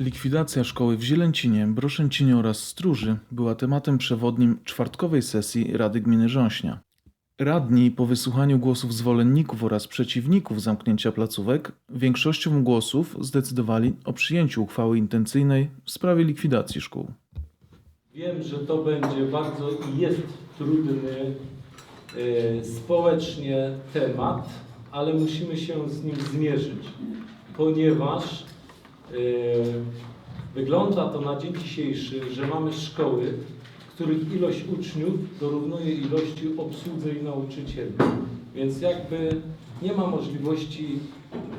Likwidacja szkoły w Zielęcinie, Broszęcinie oraz Stróży była tematem przewodnim czwartkowej sesji Rady Gminy Rząśnia. Radni po wysłuchaniu głosów zwolenników oraz przeciwników zamknięcia placówek większością głosów zdecydowali o przyjęciu uchwały intencyjnej w sprawie likwidacji szkół. Wiem, że to będzie bardzo i jest trudny e, społecznie temat, ale musimy się z nim zmierzyć, ponieważ wygląda to na dzień dzisiejszy, że mamy szkoły, których ilość uczniów dorównuje ilości obsłudze i nauczycieli. Więc jakby nie ma możliwości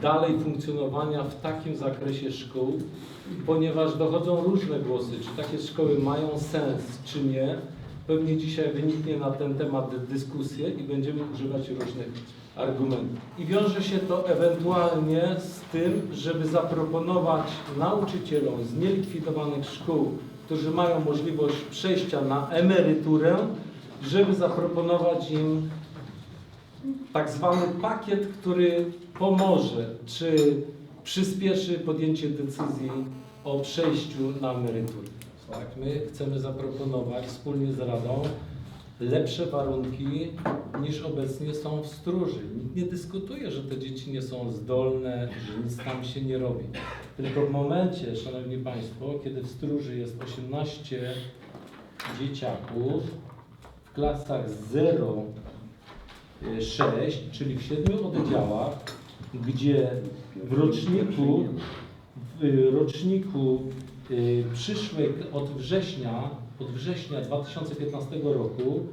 dalej funkcjonowania w takim zakresie szkół, ponieważ dochodzą różne głosy, czy takie szkoły mają sens, czy nie. Pewnie dzisiaj wyniknie na ten temat dyskusję i będziemy używać różnych argumentów. I wiąże się to ewentualnie z tym, żeby zaproponować nauczycielom z nielikwidowanych szkół, którzy mają możliwość przejścia na emeryturę, żeby zaproponować im tak zwany pakiet, który pomoże, czy przyspieszy podjęcie decyzji o przejściu na emeryturę. Tak, my chcemy zaproponować wspólnie z Radą lepsze warunki niż obecnie są w stróży. Nikt nie dyskutuje, że te dzieci nie są zdolne, że nic tam się nie robi. Tylko w momencie, Szanowni Państwo, kiedy w stróży jest 18 dzieciaków w klasach 0 6, czyli w siedmiu oddziałach, gdzie w roczniku, w roczniku y, przyszłej od września, od września 2015 roku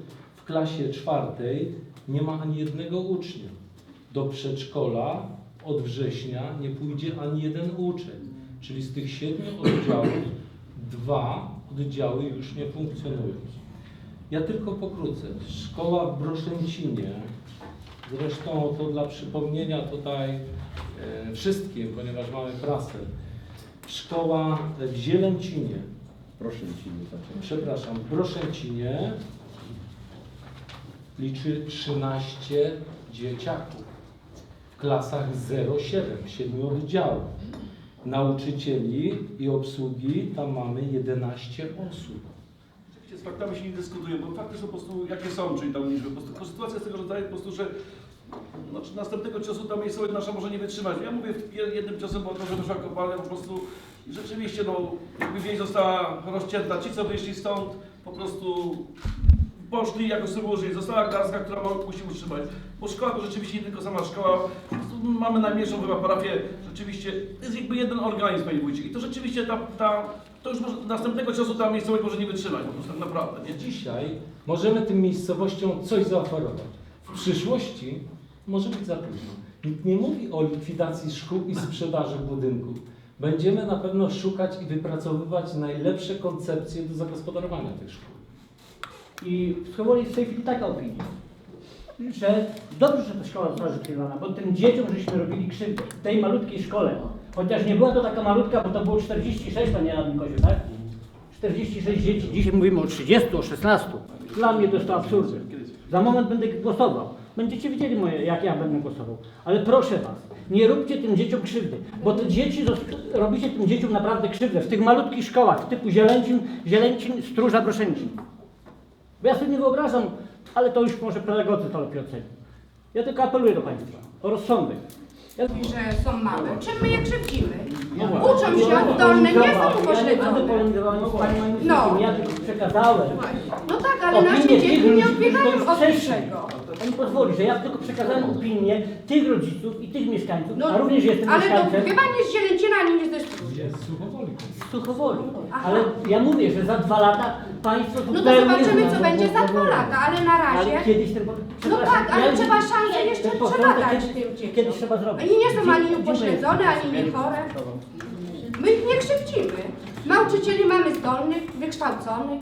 klasie czwartej nie ma ani jednego ucznia. Do przedszkola od września nie pójdzie ani jeden uczeń. Czyli z tych siedmiu oddziałów dwa oddziały już nie funkcjonują. Ja tylko pokrótce. Szkoła w Broszęcinie, zresztą to dla przypomnienia tutaj e, wszystkim, ponieważ mamy prasę. Szkoła w Zielęcinie, Proszę Ci, nie znaczy. przepraszam, w Broszęcinie liczy 13 dzieciaków w klasach 0,7, 7 oddziałów. Nauczycieli i obsługi tam mamy 11 osób. Z faktami się nie dyskutuje, bo fakty są po prostu jakie są, czyli tam liczby. Po prostu sytuacja jest tego rodzaju po prostu, że no, następnego ciosu ta miejscowość nasza może nie wytrzymać. Ja mówię jed- jednym ciosem, bo to, że wyszła kopalnia po prostu rzeczywiście no, jakby wieś została rozcięta. Ci co wyszli stąd po prostu poszli jako użyli. Została garstka, która musi utrzymać. Bo szkoła to rzeczywiście nie tylko sama szkoła. Mamy najmniejszą chyba parafię. Rzeczywiście jest jakby jeden organizm, panie wójcie. I to rzeczywiście ta, ta to już może, następnego czasu ta miejscowość może nie wytrzymać po prostu tak naprawdę. Nie? Dzisiaj możemy tym miejscowościom coś zaoferować. W przyszłości może być za późno. Nikt nie mówi o likwidacji szkół i sprzedaży budynków. Będziemy na pewno szukać i wypracowywać najlepsze koncepcje do zagospodarowania tych szkół. I w Słowoli jest w tej chwili taka opinia, że dobrze, że ta szkoła została zlikwidowana, bo tym dzieciom żeśmy robili krzywdę tej malutkiej szkole. Chociaż nie była to taka malutka, bo to było 46, panie Radny Koziu, tak? 46 dzieci, dzisiaj mówimy o 30, o 16. Dla mnie to jest to absurdem. Za moment będę głosował. Będziecie wiedzieli, moje, jak ja będę głosował. Ale proszę Was, nie róbcie tym dzieciom krzywdy, bo te dzieci, robicie tym dzieciom naprawdę krzywdę w tych malutkich szkołach typu Zielęcin, Zielęcin, Stróża, Broszęcin. Bo ja sobie nie wyobrażam, ale to już może pedagodzy to lepiej ocenią. Ja tylko apeluję do Państwa o rozsądek. Ja... że są małe. Czym my je krzywdzimy? No właśnie. Uczą się oddolne, nie są Ja nie upośledzone. będę polemizował z No. ja tylko przekazałem. No tak, ale Opinie nasze tych dzieci nie rodziców, odbiegają od niczego. Pani pozwoli, że ja tylko przekazałem opinię tych rodziców i tych mieszkańców, No, a również jestem ale to mieszkańcem chyba nie z Zielęcina, ani nie ze Stróży. Jest Suchowoli. z Suchowoli. Aha. Ale ja mówię, że za dwa lata Państwo No to zupełnie zobaczymy, co zmienią będzie za dwa lata, ale na Ale razie... kiedyś ten... No przepraszam, tak, ale ja- trzeba szansę jeszcze ten trzeba porządek dać kiedyś- tym dzieciom. Kiedyś trzeba zrobić. Oni nie są ani upośledzone, ani nie chore. My ich nie krzywdzimy. Nauczycieli mamy zdolnych, wykształconych.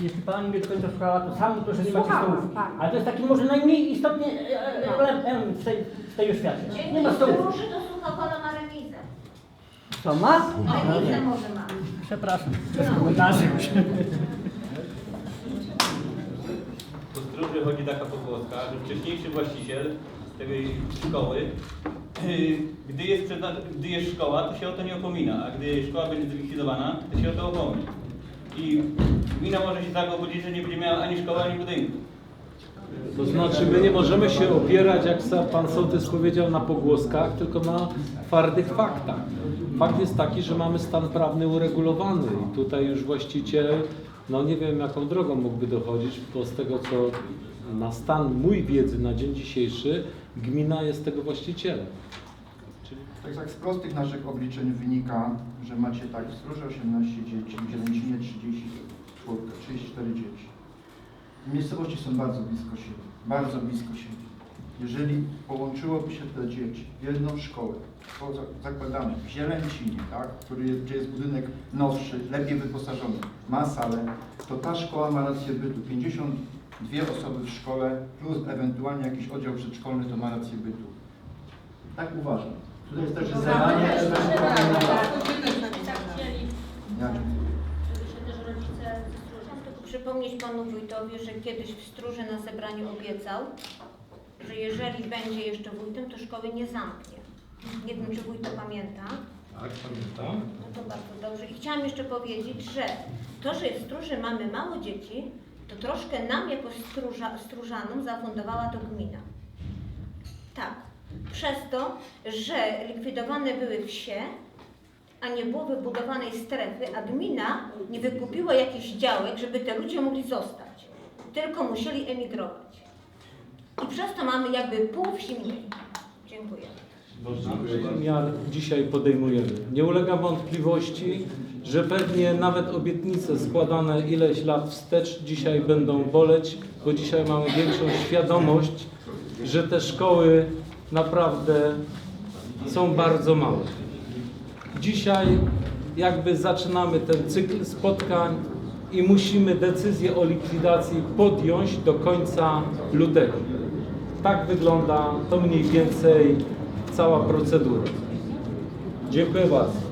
Jeśli Pani mnie do końca słuchała, to to, że nie macie Słuchałam stołówki. Pani. Ale to jest taki może najmniej istotny e, e, element w tej, w tej oświacie. Nie ma stołówki. To Suchopole ma remizę. Co ma? Remizę może ma. Przepraszam, bez komentarzy już. Po stróży chodzi taka pogłoska, że wcześniejszy właściciel tej szkoły gdy jest, przezna- gdy jest szkoła, to się o to nie upomina, a gdy szkoła będzie zlikwidowana, to się o to upomni. I gmina może się tak obudzić, że nie będzie miała ani szkoły, ani budynku. To znaczy, my nie możemy się opierać, jak pan sołtys powiedział, na pogłoskach, tylko na twardych faktach. Fakt jest taki, że mamy stan prawny uregulowany i tutaj już właściciel, no nie wiem jaką drogą mógłby dochodzić, bo z tego co na stan mój wiedzy na dzień dzisiejszy, gmina jest tego właścicielem. Tak, tak z prostych naszych obliczeń wynika, że macie tak w Stróży 18 dzieci, w Zielęcinie 34, 34 dzieci. Miejscowości są bardzo blisko siebie, bardzo blisko siebie. Jeżeli połączyłoby się te dzieci w jedną szkołę, to za- zakładamy w Zielęcinie, tak, który jest, gdzie jest budynek nowszy, lepiej wyposażony, ma salę, to ta szkoła ma rację bytu. 52 osoby w szkole plus ewentualnie jakiś oddział przedszkolny to ma rację bytu. Tak uważam. Tutaj jest też zadanie Ja Żeby się też rodzice ze Stróży. Tylko przypomnieć panu wójtowi, że kiedyś w Stróży na zebraniu obiecał, że jeżeli będzie jeszcze wójtem, to szkoły nie zamknie. Nie wiem, czy wójt to pamięta. Tak, pamiętam. No to bardzo dobrze. I chciałam jeszcze powiedzieć, że to, że w Stróży mamy mało dzieci, to troszkę nam jako stróża, stróżanom zafundowała to gmina. Tak. Przez to, że likwidowane były wsie, a nie było wybudowanej strefy, a gmina nie wykupiła jakichś działek, żeby te ludzie mogli zostać. Tylko musieli emigrować. I przez to mamy jakby pół wsi mniej. Dziękuję. miar dzisiaj podejmujemy. Nie ulega wątpliwości, że pewnie nawet obietnice składane ileś lat wstecz dzisiaj będą boleć, bo dzisiaj mamy większą świadomość, że te szkoły naprawdę są bardzo małe. Dzisiaj jakby zaczynamy ten cykl spotkań i musimy decyzję o likwidacji podjąć do końca lutego. Tak wygląda to mniej więcej cała procedura. Dziękuję bardzo.